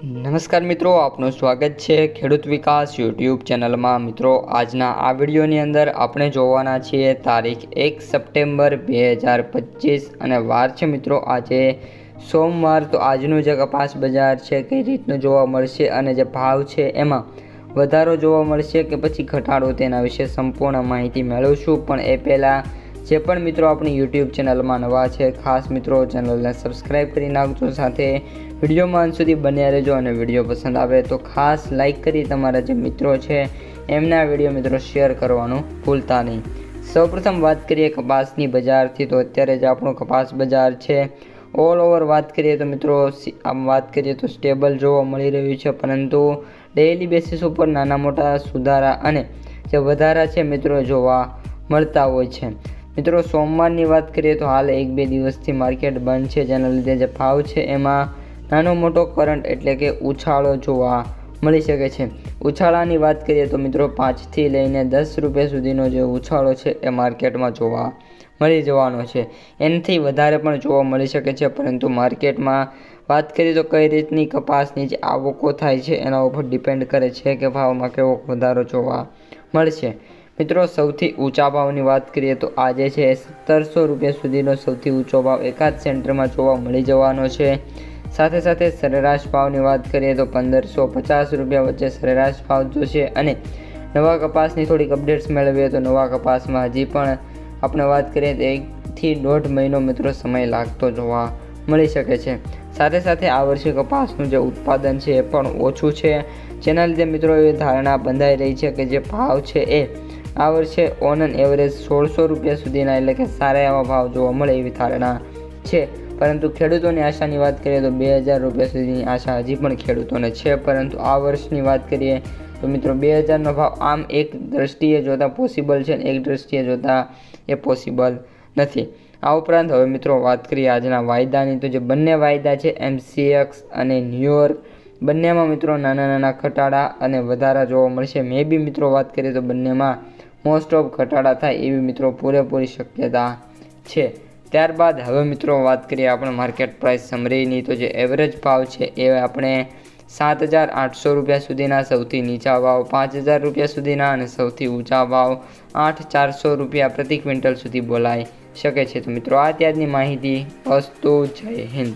નમસ્કાર મિત્રો, આપનું સ્વાગત છે ખેડૂત વિકાસ યુટ્યુબ ચેનલમાં. મિત્રો, આજના આ વિડીયોની અંદર આપણે જોવાના છીએ તારીખ એક સપ્ટેમ્બર બે હજાર પચીસ અને વાર છે મિત્રો, આજે સોમવાર. તો આજનું જે કપાસ બજાર છે, કઈ રીતનું જોવા મળશે અને જે ભાવ છે એમાં વધારો જોવા મળશે કે પછી ઘટાડો તેના વિશે સંપૂર્ણ માહિતી મેળવશું. પણ એ પહેલાં જે પણ મિત્રો આપણી યુટ્યુબ ચેનલમાં નવા છે, ખાસ મિત્રો ચેનલને સબસ્ક્રાઈબ કરી નાખજો. સાથે વિડીયોમાં અંત સુધી બન્યા રહેજો અને વીડિયો પસંદ આવે તો ખાસ લાઇક કરી તમારા જે મિત્રો છે, એમને વીડિયો મિત્રો શેર કરવાનું ભૂલતા નહીં. સૌપ્રથમ વાત કરીએ કપાસની બજારથી, તો અત્યારે જે આપણું કપાસ બજાર છે ઓલ ઓવર વાત કરીએ તો મિત્રો આમ વાત કરીએ તો સ્ટેબલ જોવા મળી રહ્યું છે, પરંતુ ડેઇલી બેસિસ ઉપર નાના મોટા સુધારા અને જે વધારા છે મિત્રો જોવા મળતા હોય છે. મિત્રો, સોમવારની વાત કરીએ તો હાલ એક બે દિવસથી માર્કેટ બંધ છે. જેના લીધે જે ભાવ છે એમાં નાનો મોટો કરંટ એટલે કે ઉછાળો જોવા મળી શકે છે. ઉછાળાની વાત કરીએ તો મિત્રો, પાંચથી લઈને દસ રૂપિયા સુધીનો જે ઉછાળો છે એ માર્કેટમાં જોવા મળી જવાનો છે. એનાથી વધારે પણ જોવા મળી શકે છે, પરંતુ માર્કેટમાં વાત કરીએ તો કઈ રીતની કપાસની જે આવકો થાય છે એના ઉપર ડિપેન્ડ કરે છે કે ભાવમાં કેવો વધારો જોવા મળશે. મિત્રો, સૌથી ઊંચા ભાવની વાત કરીએ તો આજે છે સત્તરસો રૂપિયા સુધીનો સૌથી ઊંચો ભાવ એકાદ સેન્ટરમાં જોવા મળી જવાનો છે. સાથે સાથે સરેરાશ ભાવની વાત કરીએ તો પંદરસો પચાસ રૂપિયા વચ્ચે સરેરાશ ભાવ જોશે અને નવા કપાસની થોડીક અપડેટ્સ મેળવીએ તો નવા કપાસમાં હજી પણ આપણે વાત કરીએ તો એકથી દોઢ મહિનો મિત્રો સમય લાગતો જોવા મળી શકે છે. સાથે સાથે આ વર્ષે કપાસનું જે ઉત્પાદન છે એ પણ ઓછું છે. જેના લીધે મિત્રો એ ધારણા બંધાઈ રહી છે કે જે ભાવ છે એ આ વર્ષે ઓન એન એવરેજ સોળસો રૂપિયા સુધીના એટલે કે સારા એવા ભાવ જોવા મળે એવી ધારણા છે. પરંતુ ખેડૂતોની આશાની વાત કરીએ તો બે હજાર રૂપિયા સુધીની આશા હજી પણ ખેડૂતોને છે. પરંતુ આ વર્ષની વાત કરીએ તો મિત્રો બે હજારનો ભાવ આમ એક દ્રષ્ટિએ જોતાં પોસિબલ છે અને એક દ્રષ્ટિએ જોતાં એ પોસિબલ નથી. આ ઉપરાંત હવે મિત્રો વાત કરીએ આજના વાયદાની તો જે બંને વાયદા છે એમસીએક્સ અને ન્યુયોર્ક બંનેમાં મિત્રો નાના નાના ઘટાડા અને વધારા જોવા મળશે. મે બી મિત્રો વાત કરીએ તો બંનેમાં મોસ્ટ ઓફ ઘટાડા થાય એવી મિત્રો પૂરેપૂરી શક્યતા છે. ત્યારબાદ હવે મિત્રો વાત કરીએ આપણે માર્કેટ પ્રાઇસ સમરીની. તો જે એવરેજ ભાવ છે એ આપણે સાત હજાર આઠસો રૂપિયા સુધીના, સૌથી નીચા ભાવ પાંચ હજાર રૂપિયા સુધીના અને સૌથી ઊંચા ભાવ આઠ ચારસો રૂપિયા પ્રતિ ક્વિન્ટલ સુધી બોલાઈ શકે છે. તો મિત્રો આ ત્યારની માહિતી. અસ્તુ જય હિન્દ.